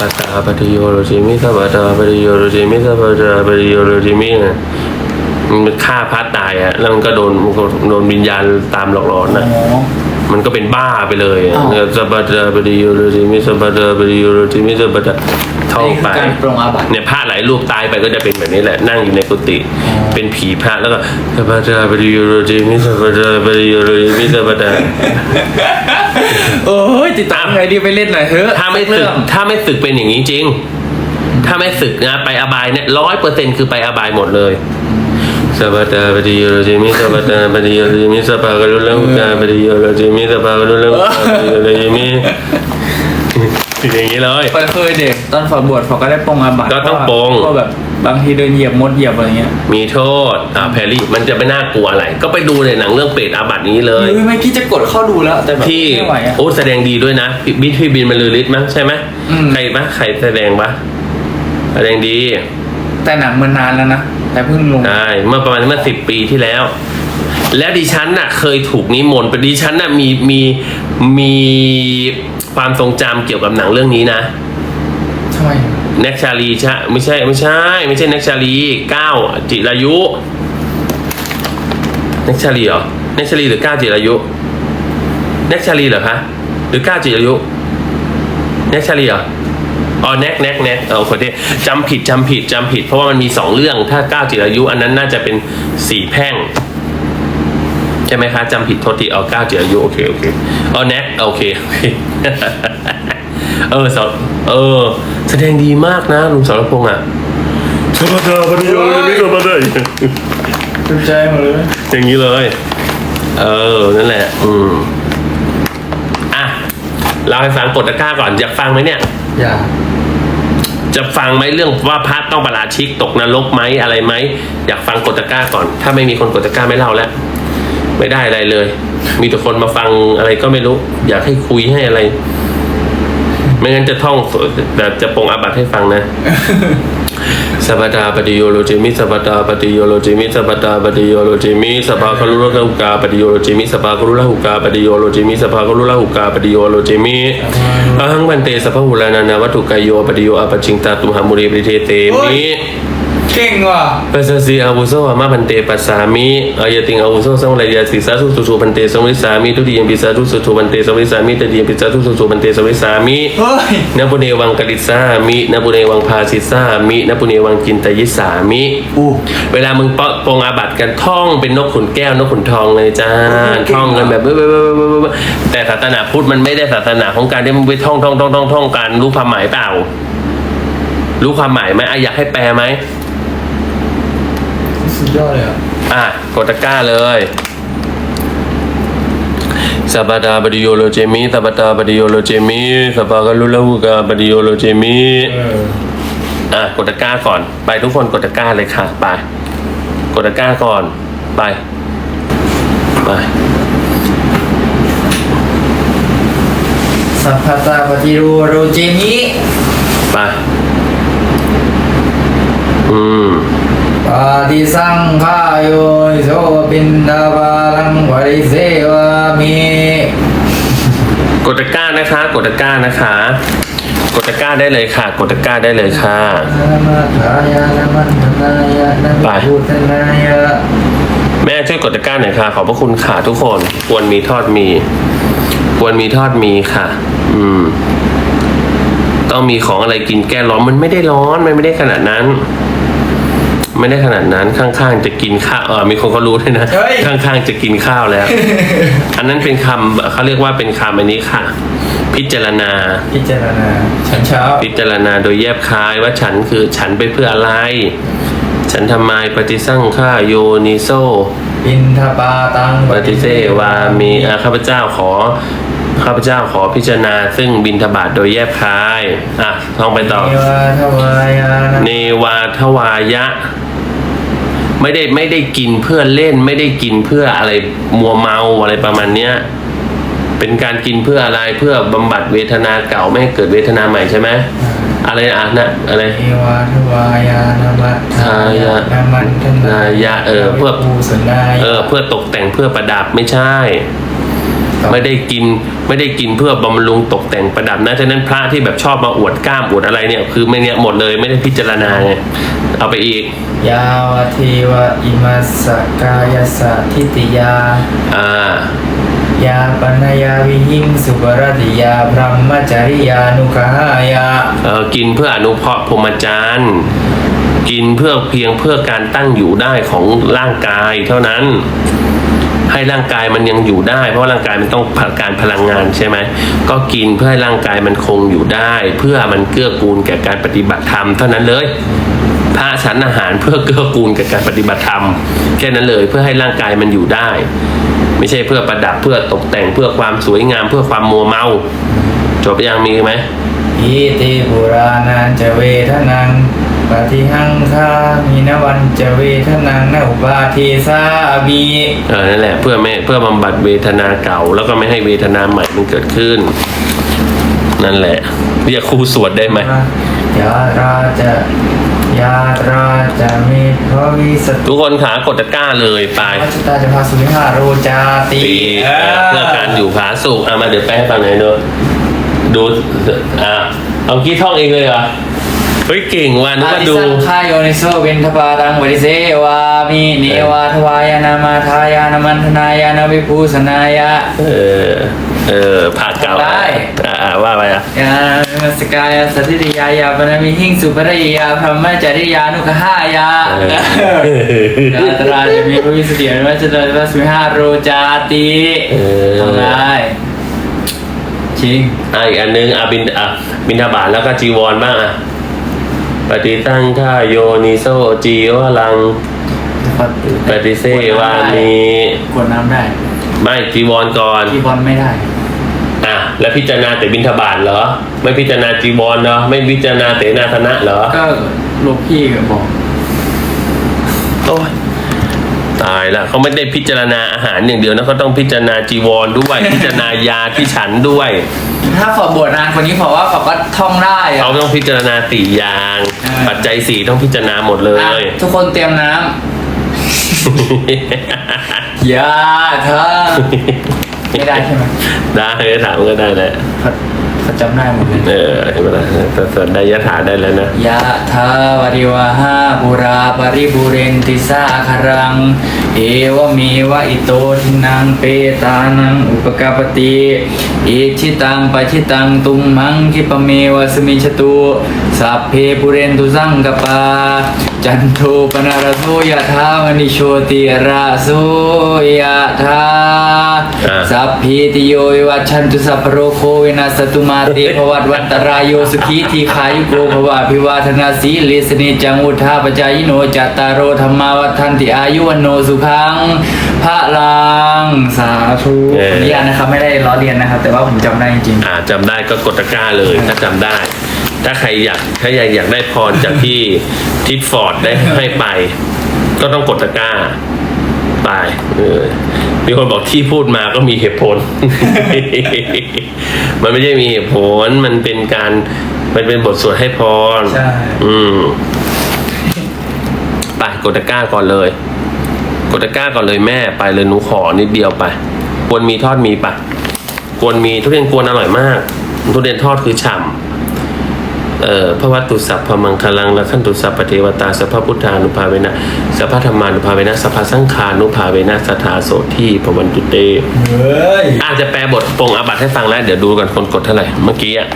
ปตาปฏิโยโรจิมิสัพพตาปฏิโยโรจิมิสัพพตาปฏิโยโรจิมิเนี่ยมันฆ่าพระตายอะแล้วมันก็โดนมันก็โดนวิญญาณตามหลอกหลอนอ๋นะอมันก็เป็นบ้าไปเลยอะอ้าวเนี่ยสัพพตาปฏิโยโรจิมิสัพพตาปฏิโยโรจิมิสัพพตา ท่องนี่คืไปอการปรงอาบัติเนี่ยพระหลายรูปตายไปก็จะเป็นแบบนี้แหละ นั่งอยู่ในกุฏิอ๋อเป็นผีพระแล้วก็สัพพตาปฏิโยโรจิมิสัพพตาปฏิโยโรจิมิสัพพตาโอ้ยติดตามไงดีไปเล่นหน่อยเถอะถ้าไม่สึเรื่กองถ้าไม่สึกเป็นอย่างนี้จริง ถ้าไม่สึกนะไปอบายเนี่ยร้อยเปอร์เซ็นคือไปอบายหมดเลยสัพพตาปฏิโยโรจิมิสัพพตาปฏิโยโรจิมิสัพพะกรุลังกาปฏิโยโรจิมิสัพพะกรุลังกาปฏิโยโรจิมิ อย่างนี้เลยไปเคยเด็กตอนฝาบวชเขาก็ได้ปรงอาบัติก็ต้องปรง ก็แบบบางทีเดินเหยียบมดเหยียบอะไรเงี้ยมีโทษอ่าแพรรี่มันจะไม่น่ากลัวอะไร ก็ไปดูในหนังเรื่องเปรตอาบัตินี้เลย เฮ้ยไม่พี่จะกดเข้าดูแล้ว แต่แบบที่ไม่ไหวอะ โอ้แสดงดีด้วยนะพี่บินพี่บินบรรลือฤทธิ์มั้งใช่ไหมอืม ใครปะใครแสดงปะแสดงดีแต่หนังมันนานแล้วนะแต่เพิ่งลง ใช่เมื่อประมาณเมื่อสิบปีที่แล้ว แล้วดิฉันน่ะ เคยถูกนิมนต์ไปดิฉันน่ะมีมีมี ความทรงจำเกี่ยวกับหนังเรื่องนี้นะทำไมแน็กชาลีใช่ไม่ใช่ไม่ใช่ ไม่ใช่แน็กชาลีก้าวจิรายุแน็กชาลีเหรอแน็กชาลีหรือก้าวจิรายุแน็กชาลีเหรอคะหรือก้าวจิรายุแน็กชาลีเหรออ๋อแน็กแน็กแน็กเออคนที่จำผิดจำผิดจำผิด เพราะว่ามันมีสองเรื่องถ้าก้าวจิรายุ อันนั้นน่าจะเป็นสี่แพร่ง ใช่ไหมคะจำผิดโทษทีเอาก้าวจิรายุโอเคโอเคเอาแน็กโอเคโอเคเออสเออ แสดงดีมากนะลุงสรพงษ์อะสบายปฏิโยนไม่สบายสนใจหมดเลยอย่างนี้เลย เออ นั่นแหละ อืมอะเราให้ฟังกดตะกร้าก่อน อยากฟังไหมเนี่ย อย่าจะฟังไหมเรื่องว่าพระต้องประราชิกตกนรกไหมอะไรไหม อยากฟังกดตะกร้าก่อน ถ้าไม่มีคนกดตะกร้าไม่เล่าแล้ว ไม่ได้อะไรเลย มีแต่คนมาฟังอะไรก็ไม่รู้ อยากให้คุยให้อะไร ไม่งั้นจะท่องแต่จะปรงอาบัตให้ฟังนะสัพพตาปฏิโยโลจิมิสัพพตาปฏิโยโลจิมิสัพพตาปฏิโยโลจิมิสัพพะคารุละหุกาปฏิโยโลจิมิสัพพะคารุละหุกาปฏิโยโลจิมิสัพพะคารุละหุกาปฏิโยโลจิมิอหังวันเตสัพพะหุลานานาวัตถุกายโยปฏิโยอปจิงตาตุมหามุรีปริเทเตโอ้มิย เก่งว่ะปัสสสีอาวุโสอามาพันเตปัสสามิอายติงอาวุโสสังไรยาสิสาสุสุสุพันเตสังวิสามิทุติยมปิสาทุสุสุพันเตสังวิสามิตติยมปิสาทุสุสุพันเตสังวิสามิเฮ้ยนบุเนวังกลิสามินบุเนวังพาสิสามินบุเนวังกินตยิสามิ อู้เวลามึงปะปรงอาบัตกันท่องเป็นนกขุนแก้วนกขุนทองเลยจ้าท่องกันแบบเบ้อเบ้อเบ้อเบ้อเบ้อแต่ศาสนาพุทธมันไม่ได้ศาสนาของการที่มึงไปท่องท่องท่องท่องท่องกันรู้ความหมายเปล่า รู้ความหมายไหมอะอยากให้แปลไหม สุดยอดเลยอะอะกดตะกร้าเลยสัปปะดาปฏิโยโลเจมิสัปปะดาปฏิโยโลเจมิสัปปะกะลุละหุกาปฏิโยโลเจมิเอออะกดตะกร้าก่อน ไปทุกคนกดตะกร้าเลยค่ะ ไป กดตะกร้าก่อน ไป ไปสัพพตาปฏิรูโรเจมิไป อืม ปาติสังขายโยนิโสปินดาบาลังวริเสวามิกดตะกร้านะคะกดตะกร้านะคะกดตะกร้าได้เลยค่ะ กดตะกร้าได้เลยค่ะนามาทายานามันธนายานาไปพุทธนายาแม่ช่วยกดตะกร้าหน่อยค่ะ ขอบพระคุณค่ะทุกคนควรมีทอดมี ควรมีทอดมีค่ะ อืม ต้องมีของอะไรกินแก้ร้อนมันไม่ได้ร้อนมันไม่ได้ขนาดนั้น ไม่ได้ขนาดนั้นข้างๆจะกินข้าวเออมีคนเขารู้ด้วยนะ เฮ้ย ข้างๆจะกินข้าวแล้ว อันนั้นเป็นคำเขาเรียกว่าเป็นคำอันนี้ค่ะ พิจารณา พิจารณาฉันเช้าพิจารณาโดยแยบคายว่าฉันคือฉันไปเพื่ออะไร ฉันทำไมปฏิสั่งข้าโยนิโซ อินทปาตังปฏิเสวามีอะข้าพเจ้าขอ ข้าพเจ้าขอพิจารณา ซึ่งบินทบาทโดยแยบคาย อะท่องไปต่อ เนวาทวายานะเนวาทวายะ ไม่ได้ไม่ได้กินเพื่อเล่น ไม่ได้กินเพื่ออะไรมัวเมาอะไรประมาณเนี้ยเป็นการกินเพื่ออะไรเพื่อบำบัดเวทนาเก่าไม่ให้เกิดเวทนาใหม่ใช่ไหมอะไรอะนะอะไรเนวาทวายานามัทธายานามันธนายะเออเพื่อภูสนายเออเพื่อตกแต่งเพื่อประดับไม่ใช่ ไม่ได้กินไม่ได้กินเพื่อบำรุงตกแต่งประดับนะฉะนั้นพระที่แบบชอบมาอวดกล้ามอวดอะไรเนี่ย คือไม่เนี่ยหมดเลยไม่ได้พิจารณาไงเอาไปอีกยาวเทวะอิมัสสกายสะทิติยา อ่ายาปนยาวิหิงสุปรติยาพรหมจริยานุกายาเออกินเพื่ออนุเคราะห์พรหมจรรย์กินเพื่อเพียงเพื่อการตั้งอยู่ได้ของร่างกายเท่านั้น ให้ร่างกายมันยังอยู่ได้ เพราะร่างกายมันต้องการพลังงานใช่ไหมก็กินเพื่อให้ร่างกายมันคงอยู่ได้ เพื่อมันเกื้อกูลแก่การปฏิบัติธรรมเท่านั้นเลยพระฉันอาหารเพื่อเกื้อกูลแก่การปฏิบัติธรรมแค่นั้นเลยเพื่อให้ร่างกายมันอยู่ได้ ไม่ใช่เพื่อประดับเพื่อตกแต่งเพื่อความสวยงามเพื่อความมัวเมา จบยังมีไหมอิติปุรานันจะเวทนัง ปฏิหังคามินวันจะเวทนังนอุปาทิสาบีเออนั่นแหละเพื่อไม่เพื่อบำบัดเวทนาเก่า แล้วก็ไม่ให้เวทนาใหม่มันเกิดขึ้น นั่นแหละ เรียกครูสวดได้ไหมยาราจะยาราจะมีพระวิสตุทุกคนขากดตะกร้าเลยไปวัชตาจะพาสุวิหาโรจาติปีเอ่อเพื่อการอยู่ผาสุกเอามาเดี๋ยวแป้งฟังหน่อยดูดูอะเอากี้ท่องเองเลยเหรอ เฮ้ยเก่งว่ะนึกอาว่าทิดู สังขายโยนิโสเวนทปารังวริเสวามิเนวาทวายานามาทายานามันธนายานาวิภูสนายะ เออ เออผาเก่าได้ อะอะว่าไปอะ ยานาสกายาสัตติยายาปนามิหิงสุปริยาพรหมจริยานุกหายาเออ ยาตราจะมีพระวิสติอนุวัชตาจะพาสุวิหาโรจาติเออ ทำได้จริง อะอีกอันนึงอะบินอะบินทบาทแล้วก็จีวรบ้างอะ ปฏิตั้งข้าโยนิโซจีวลังปฏิเสวามีกวดน้ำได้ไม่จีวรก่อน ที่บอลไม่ได้ อะ แล้วพิจารณาแต่บินทบาทเหรอ ไม่พิจารณาจีวรเหรอไม่พิจารณาเตนาธนะเหรอก็หลวงพี่ก็บอก โอ้ย ตายละเขาไม่ได้พิจารณาอาหารอย่างเดียวนะเขาต้องพิจารณาจีวรด้วย พิจารณายาที่ฉันด้วย ถ้าฝอบวชนานคนนี้ฝอว่าฝอก็ท่องได้อะเขาต้องพิจารณาสี่อย่างเออปัจจัยสี่ต้องพิจารณาหมดเลอะยทุกคนเตรียมน้ำ อย่าเธอ ไม่ได้ใช่ไหมได้ถามก็ได้แหละเขาเขาจำได้หมดเลยเออเห็นไหมล่ะแต่ส่วนได้ยถาได้แล้วนะยะทาวริวหาปุราปริบุเรนติสาคารัง เอวเมวะอิโตทินังเปตานังอุปกาปติอิชิตังปัชิตังตุมมังคิปะเมวะสมิชตุสัพเพปุเรนตุสังกปา จันโทปนารโสยะธามณิโชติราโสยะธาอ่า สัพพิติโยวิวัชชันตุสัพพะโรโควินาสตุมาเตภวัตวันตรายโยสุขีทีขายุโกภวะพิวาธนาสีเลสเนจังอุทาปจายโนจัตตารโอธรรมาวัฏันติอายุวันโนสุขังพระลังสาธุเออขออนุญาตนะครับไม่ได้ล้อเลียนนะครับ แต่ว่าผมจำได้จริง อ่าจำได้ก็กดตะกร้าเลยถ้าจำได้ ถ้าใครอยากถ้าอยากอยากได้พรจากที่ทิดฟอร์ดได้ให้ไป ก็ต้องกดตะกร้าไปเออ มีคนบอกที่พูดมาก็มีเหตุผล มันไม่ใช่มีเหตุผล มันเป็นการมันเป็นบทสวดให้พร ใช่ อืมไปกดตะกร้าก่อนเลย กดตะกร้าก่อนเลยแม่ไปเลยหนูขอนิดเดียวไปกวนมีทอดมีปะกวนมีทุเรียนกวนอร่อยมาก ทุเรียนทอดคือฉ่ำเอ่อ พระวัตตุสัพพมังคลังและขันตุสัพพเทวตาสัพพพุทธานุภาเวนะสัพพธรรมานุภาเวนะสัพพสังขานุภาเวนะสทธาโสที่พวันตุเตๆเฮ้ยอาจจะแปลบทปรงอาบัตให้ฟังแล้ว เดี๋ยวดูกันคนกดเท่าไหร่เมื่อกี้อะ